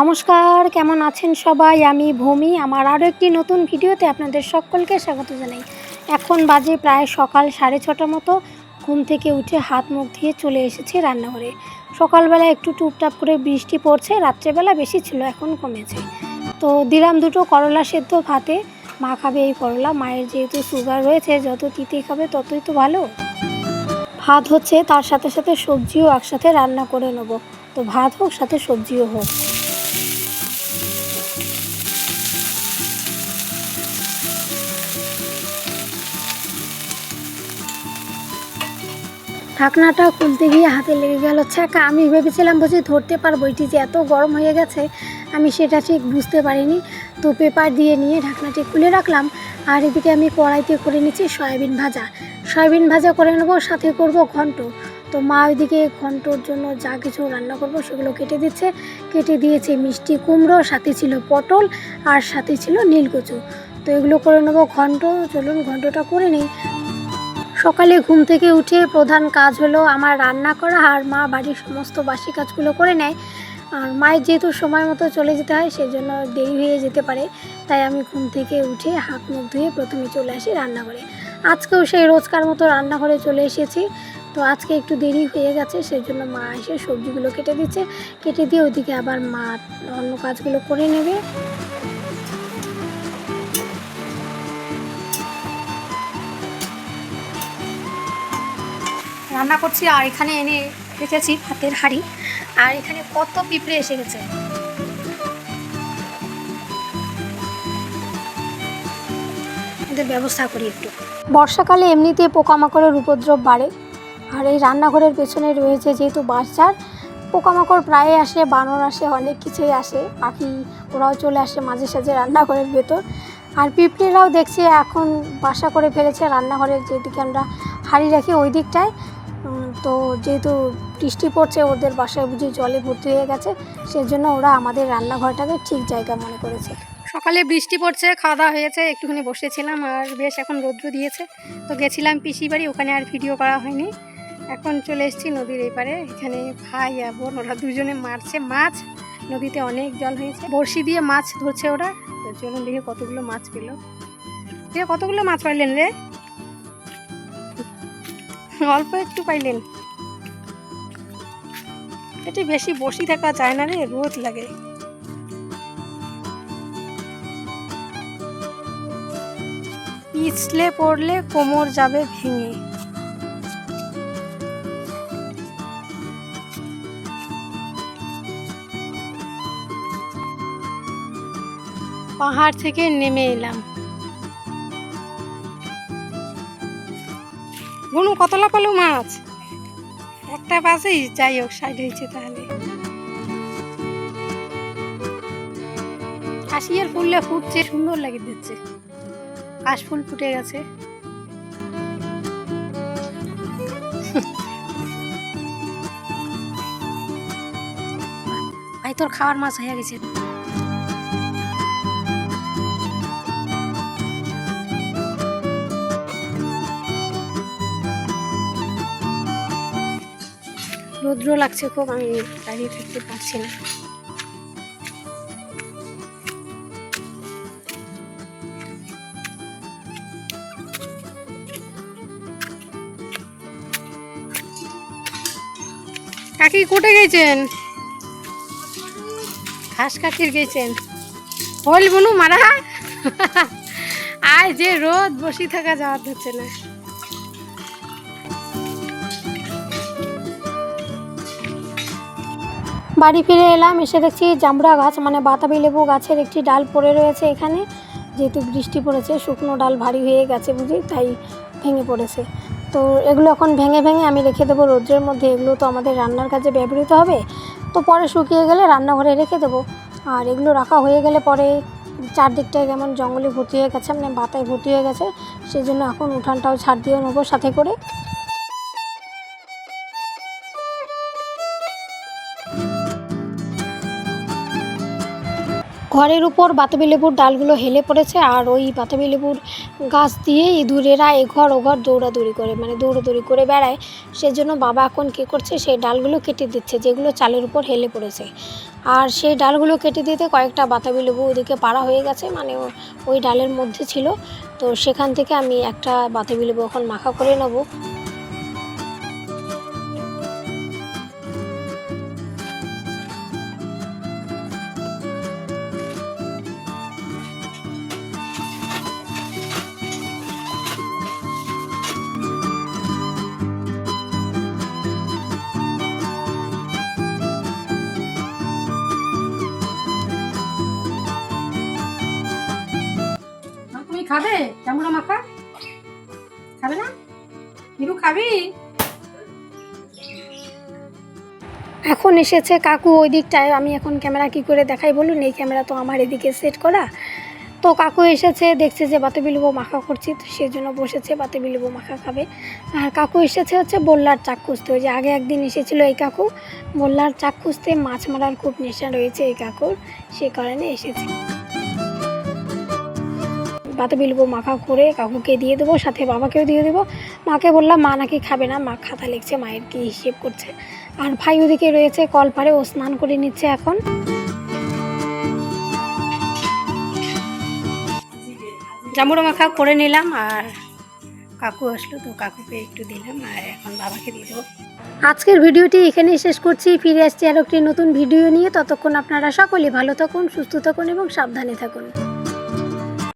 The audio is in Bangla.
নমস্কার, কেমন আছেন সবাই? আমি ভূমি। আমার আরও একটি নতুন ভিডিওতে আপনাদের সকলকে স্বাগত জানাই। এখন বাজে প্রায় সকাল সাড়ে ছটা মতো। ঘুম থেকে উঠে হাত মুখ ধুয়ে চলে এসেছি রান্নাঘরে। সকালবেলা একটু টুপটাপ করে বৃষ্টি পড়ছে, রাত্রেবেলা বেশি ছিল, এখন কমেছে। তো দিলাম দুটো করলা সেদ্ধ ভাতে। মা খাবে এই করলা, মায়ের যেহেতু সুগার রয়েছে, যত তিতে খাবে ততই তো ভালো। ভাত হচ্ছে তার সাথে সাথে সবজিও একসাথে রান্না করে নেব। তো ভাত হোক, সাথে সবজিও হোক। ঢাকনাটা খুলতে গিয়ে হাতে লেগে গেল, ছ্যাঁকা, আমি ভেবেছিলাম বুঝি ধরতে পারব, এটি যে এত গরম হয়ে গেছে, আমি সেটা ঠিক বুঝতে পারিনি। তো পেপার দিয়ে নিয়ে ঢাকনাটি খুলে রাখলাম, আর এদিকে আমি কড়াইতে করে নিচ্ছি সয়াবিন ভাজা। সয়াবিন ভাজা করে নেব, সাথে করব ঘন্ট। তো মা ওইদিকে ঘন্টর জন্য যা কিছু রান্না করব সেগুলো কেটে দিচ্ছে। কেটে দিয়েছে মিষ্টি কুমড়ো, সাথে ছিল পটল, আর সাথে ছিল নীলকচু। তো এগুলো করে নেব ঘন্ট। চলুন ঘন্টটা করে নিই। সকালে ঘুম থেকে উঠে প্রধান কাজ হলো আমার রান্না করা আর মা বাড়ির সমস্ত বাসি কাজগুলো করে নেয়। আর মায়ের যেহেতু সময় মতো চলে যেতে হয়, সেজন্য দেরি হয়ে যেতে পারে। তাই আমি ঘুম থেকে উঠে হাত মুখ ধুয়ে প্রথমে চলে আসি রান্নাঘরে। আজকেও সেই রোজকার মতো রান্নাঘরে চলে এসেছি। তো আজকে একটু দেরি হয়ে গেছে সেই জন্য মা এসে সবজিগুলো কেটে দিচ্ছে। কেটে দিয়ে ওইদিকে আবার মা অন্য কাজগুলো করে নেবে। রান্না করছি আর এখানে এনে রেখেছি ভাতের হাঁড়ি। আর এখানে কত পিঁপড়ে এসে গেছে। এদের ব্যবস্থা করি একটু। বর্ষাকালে এমনিতে পোকামাকড়ের উপদ্রব বাড়ে। আর এই রান্নাঘরের পেছনে রয়েছে যেহেতু বাঁশঝাড়, পোকামাকড় প্রায় আসে, বানর আসে, অনেক কিছুই আসে। পাখি ওরাও চলে আসে মাঝে সাঝে রান্নাঘরের ভেতর। আর পিঁপড়েরাও দেখছি এখন বাসা করে ফেলেছে রান্নাঘরের যেদিকে আমরা হাঁড়ি রাখি ওই দিকটায়। তো যেহেতু বৃষ্টি পড়ছে, ওদের বাসায় বুঝি জলে ভর্তি হয়ে গেছে, সেজন্য ওরা আমাদের রান্নাঘরটাকে ঠিক জায়গা মনে করেছে। সকালে বৃষ্টি পড়ছে খাওয়া দাওয়া হয়েছে, একটুখানি বসেছিলাম আর বেশ এখন রৌদ্র দিয়েছে। তো গেছিলাম পিসি বাড়ি, ওখানে আর ভিডিও করা হয়নি। এখন চলে এসেছি নদীর এপারে, এখানে ভাই আর বোন, ওরা দুজনে মারছে মাছ। নদীতে অনেক জল হয়েছে। বড়শি দিয়ে মাছ ধরছে ওরা। তো চলুন দেখে কতগুলো মাছ পেল। দেখে কতগুলো মাছ পাইলেন রে? অল্প একটু পাইলেন। এটি বেশি বসি থাকা যায় না রে, রোদ লাগে। পিছলে পড়লে কোমর যাবে ভেঙে। পাহাড় থেকে নেমে এলাম। গুনু কতলা পেল মাছ? একটা বাজেই, যাই হোক, সাইড হয়েছে তাহলে। কাশিয়ার ফুললে ফুটছে, সুন্দর লাগে দিচ্ছে কাশ ফুল ফুটে গেছে। ভাই, তোর খাওয়ার মাছ হয়ে গেছে। রৌদ্র লাগছে খুব, আমি দাঁড়িয়ে থাকতে পারছি না। কাকি, কোটে গেছেন? ঘাস কাটির গেছেন। হল বনু, মারা। আয়, যে রোদ বসি থাকা যাওয়ার হচ্ছে না। বাড়ি ফিরে এলাম, এসে দেখছি জামড়া গাছ মানে বাতাবি লেবু গাছের একটি ডাল পড়ে রয়েছে এখানে। যেহেতু বৃষ্টি পড়েছে, শুকনো ডাল ভারী হয়ে গেছে বুঝি, তাই ভেঙে পড়েছে। তো এগুলো এখন ভেঙে ভেঙে আমি রেখে দেবো রোদ্রের মধ্যে, এগুলো তো আমাদের রান্নার কাজে ব্যবহৃত হবে। তো পরে শুকিয়ে গেলে রান্নাঘরে রেখে দেবো। আর এগুলো রাখা হয়ে গেলে পরে চারদিকটায় কেমন জঙ্গলে ভর্তি হয়ে গেছে মানে বাতায় ভর্তি হয়ে গেছে সেই জন্য এখন উঠানটাও ছাড় দিয়ে নেব সাথে করে। ঘরের উপর বাতাবি লেবুর ডালগুলো হেলে পড়েছে আর ওই বাতাবি লেবুর গাছ দিয়ে ইঁদুরেরা এঘর ওঘর দৌড়াদৌড়ি করে মানে দৌড়াদৌড়ি করে বেড়ায়। সেজন্য বাবা এখন কী করছে, সেই ডালগুলো কেটে দিচ্ছে, যেগুলো চালের উপর হেলে পড়েছে। আর সেই ডালগুলো কেটে দিতে কয়েকটা বাতাবি লেবু ওদিকে পাড়া হয়ে গেছে মানে ওই ডালের মধ্যে ছিল। তো সেখান থেকে আমি একটা বাতাবি লেবু এখন মাখা করে নেব। খাবে? চামড়া মাখা? খাবে না? হিরু খাবি? এখন এসেছে কাকু ওই দিকটায়। আমি এখন ক্যামেরা কি করে দেখাই বলুন? এই ক্যামেরা তো আমার এদিকে সেট করা। তো কাকু এসেছে, দেখছে যে বাতে বিলুবো মাখা করছি, তো সেই জন্য বসেছে, বাতে বিলুবো মাখা খাবে। আর কাকু এসেছে হচ্ছে বললার চাক খুঁজতে। ওই যে আগে একদিন এসেছিল এই কাকু, বললার চাক খুঁজতে মাছ মারার খুব নেশা রয়েছে এই কাকুর, সে কারণে এসেছে। বাতে বিলবো মাখা করে কাকুকে দিয়ে দেবো সাথে বাবাকেও দিয়ে দেবো। মাকে বললাম মা নাকি খাবে না? মা খাতা লিখছে মায়ের কি হিসেব করছে। আর ভাই ওদিকে রয়েছে কল পারে ও স্নান করে নিচ্ছে এখন। জামুড়ো মাখা করে নিলাম আর কাকু আসলো তো কাকুকে একটু দিলাম আর এখন বাবাকে দিয়ে দেবো। আজকের ভিডিওটি এখানেই শেষ করছি। ফিরে আসছি আরও একটি নতুন ভিডিও নিয়ে। ততক্ষণ আপনারা সকলে ভালো থাকুন সুস্থ থাকুন এবং সাবধানে থাকুন।